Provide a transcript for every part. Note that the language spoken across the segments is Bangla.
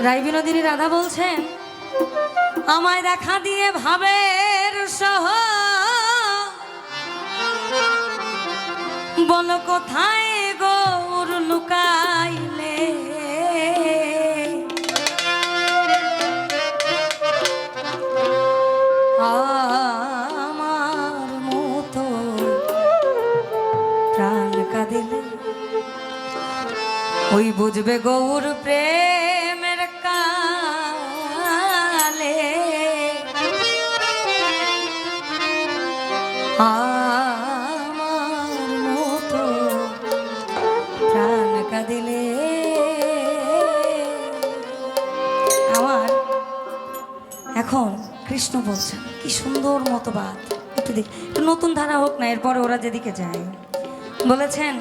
রাই বিনোদিনী রাধা বলছেন, আমায় দেখা দিয়ে ভাবের সহ। বল কোথায় গৌর লুকাইলে? আমার মতো প্রাণ কাঁদিলে ওই বুঝবে গৌর প্রেমের কৃষ্ণ বলছেন কি সুন্দর মতবাদ। একটু দেখ, একটু নতুন ধারা হোক না, এরপরে ওরা যেদিকে যায়। বলেছেন,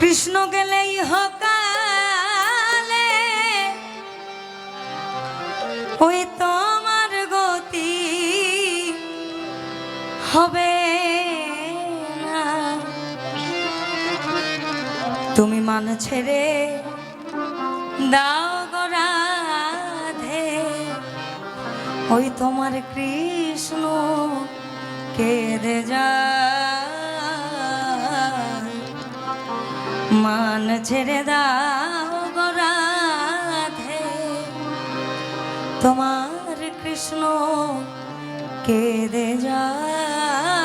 কৃষ্ণ গেলেই হকালে ওই তোমার গতি হবে তুমি মান ছেড়ে দাও ওই তোমার কৃষ্ণ কেঁদে যা মান ছেড়ে দাও গোরাধে তোমার কৃষ্ণ কেঁদে যায়।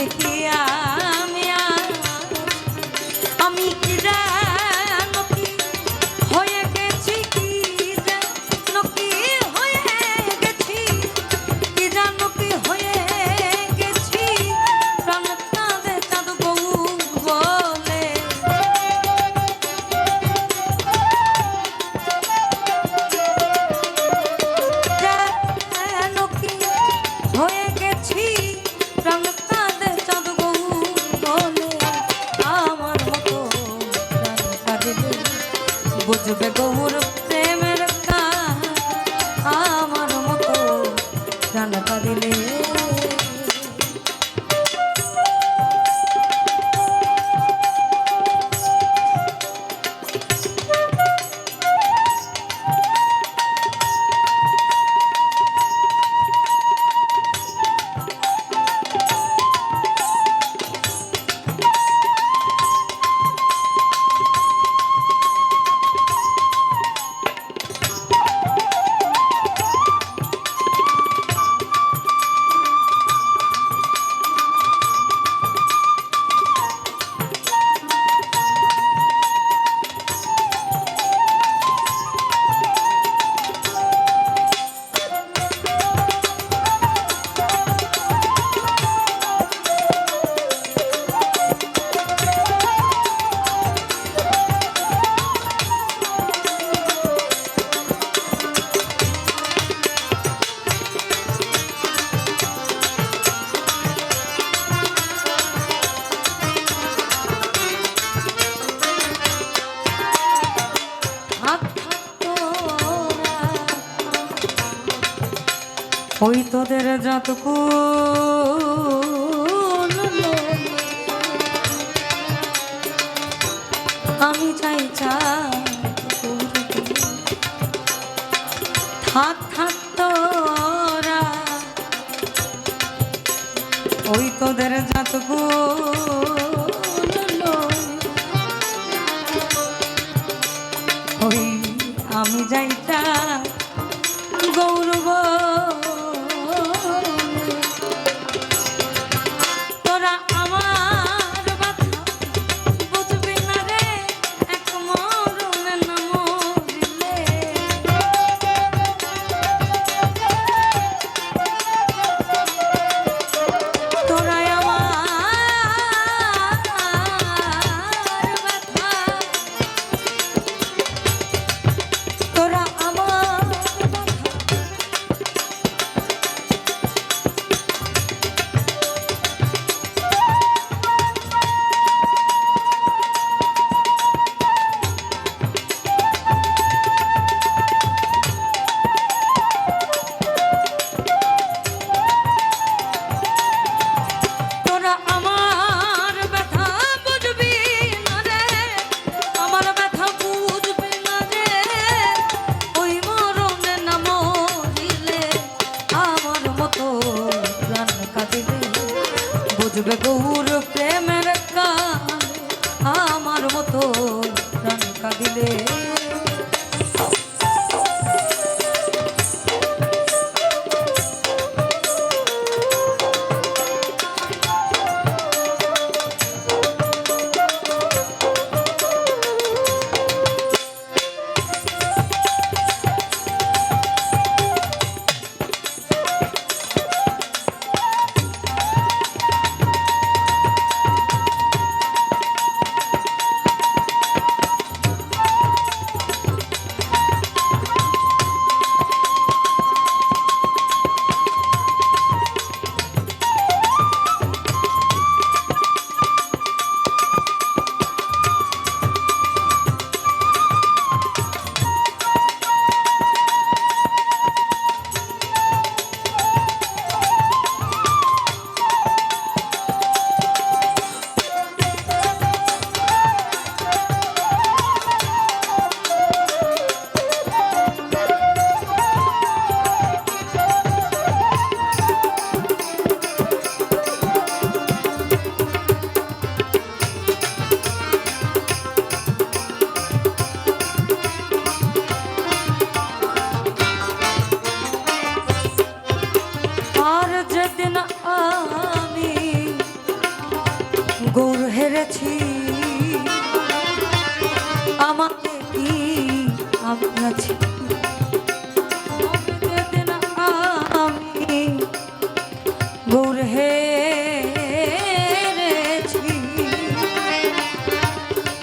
আমাতে রান্নাটা দিলে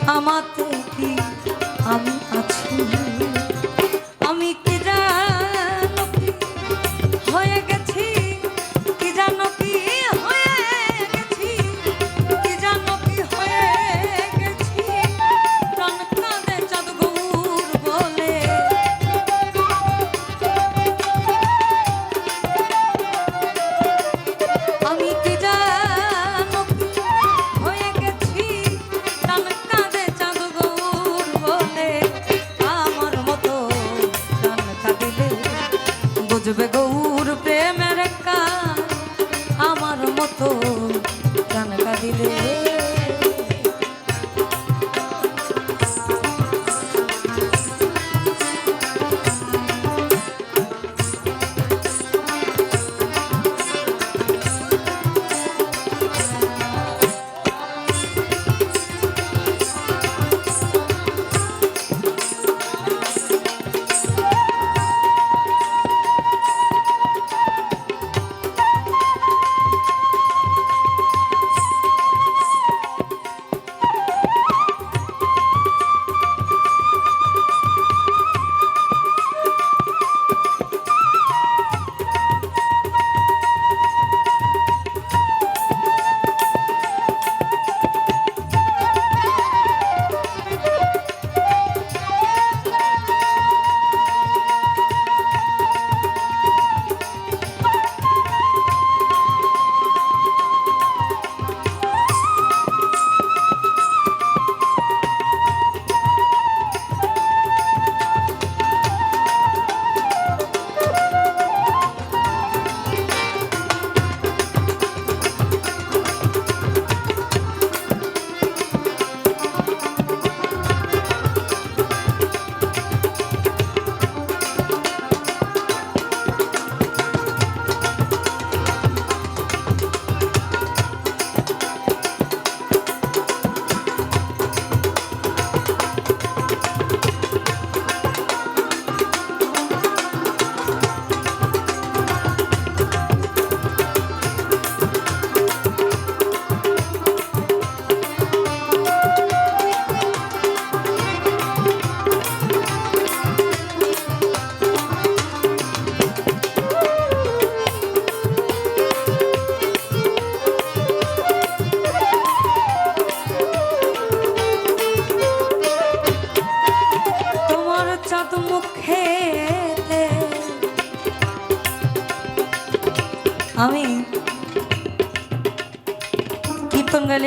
আমাতে কি আমি আছি। মতো গান দিলে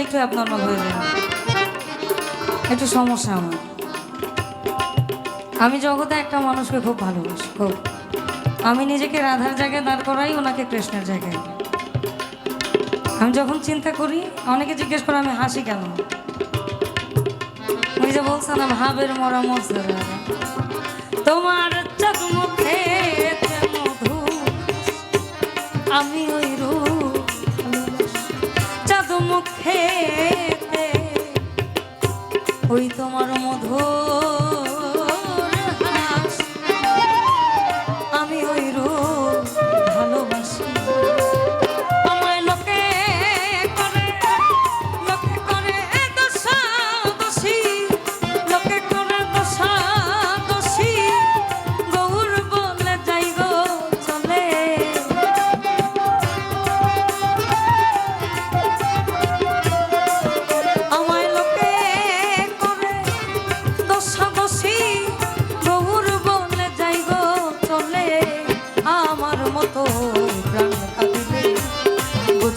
একটু অ্যাবনর্মাল হয়ে যায় একটু সমস্যা আমার। আমি জগতে একটা মানুষকে খুব ভালোবাসি, খুব। আমি নিজেকে রাধার জায়গায় দাঁড় করাই, ওনাকে কৃষ্ণের জায়গায়। আমি যখন চিন্তা করি, অনেকে জিজ্ঞেস করে আমি হাসি কেন? ওই যে বলছিলাম হাবের মরা মজা তোমার চোখ মুখে মধু আমি মুখে ওই তোমার মধুর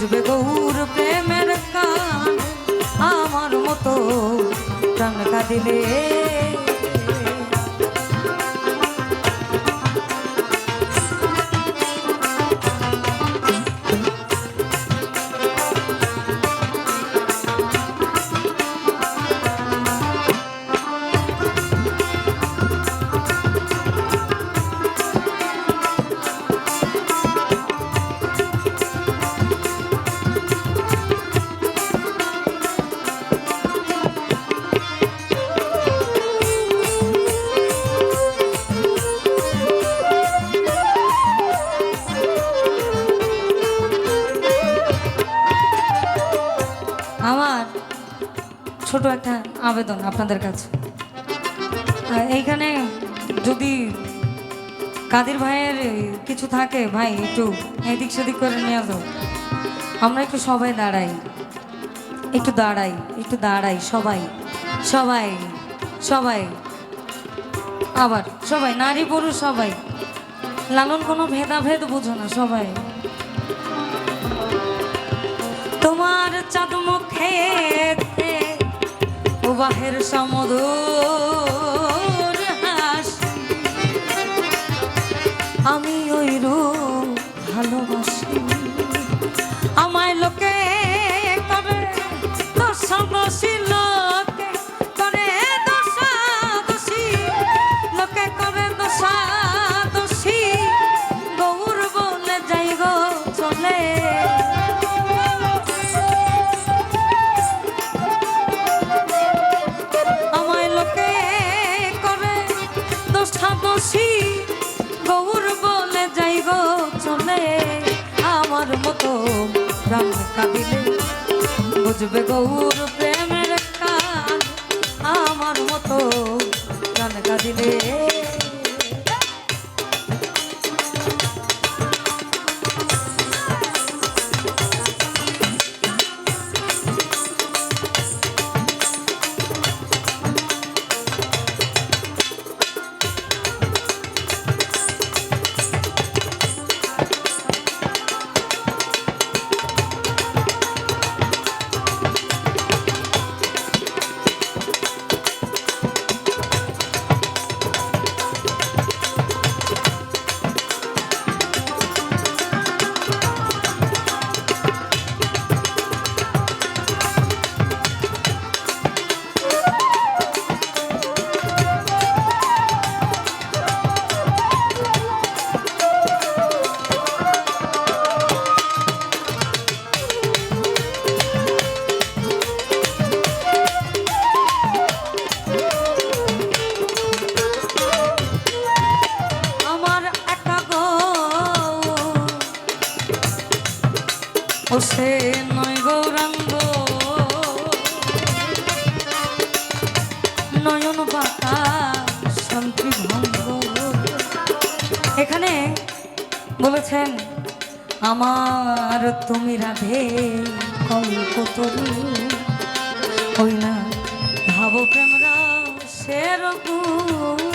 বুঝবে গৌর প্রেমের কান। আমার মতো প্রাণ কাঁদিলে আবেদন আপনাদের কাছে। এইখানে যদি কাদের ভাইয়ের কিছু থাকে, ভাই, একটু এদিক সেদিক করে নিয়ে যাও। আমরা একটু সবাই দাঁড়াই। একটু দাঁড়াই একটু দাঁড়াই, সবাই সবাই সবাই। আবার সবাই, নারী পুরুষ সবাই। লালন কোনো ভেদাভেদ বুঝো না সবাই। তোমার চাঁদ মুখে বাহের সমুদর হাস। আমি ওই রূপ প্রাণ কাঁদিলে বুঝবে গৌর প্রেমের কান আমার মতো প্রাণ কাঁদিলে সে নয় গৌরাঙ্গ। নয়ন পাতা শান্তি ভঙ্গ। এখানে বলেছেন, আমার তুমি রাধে কল্পতরু ওই না ভাব প্রেমরা সেরকম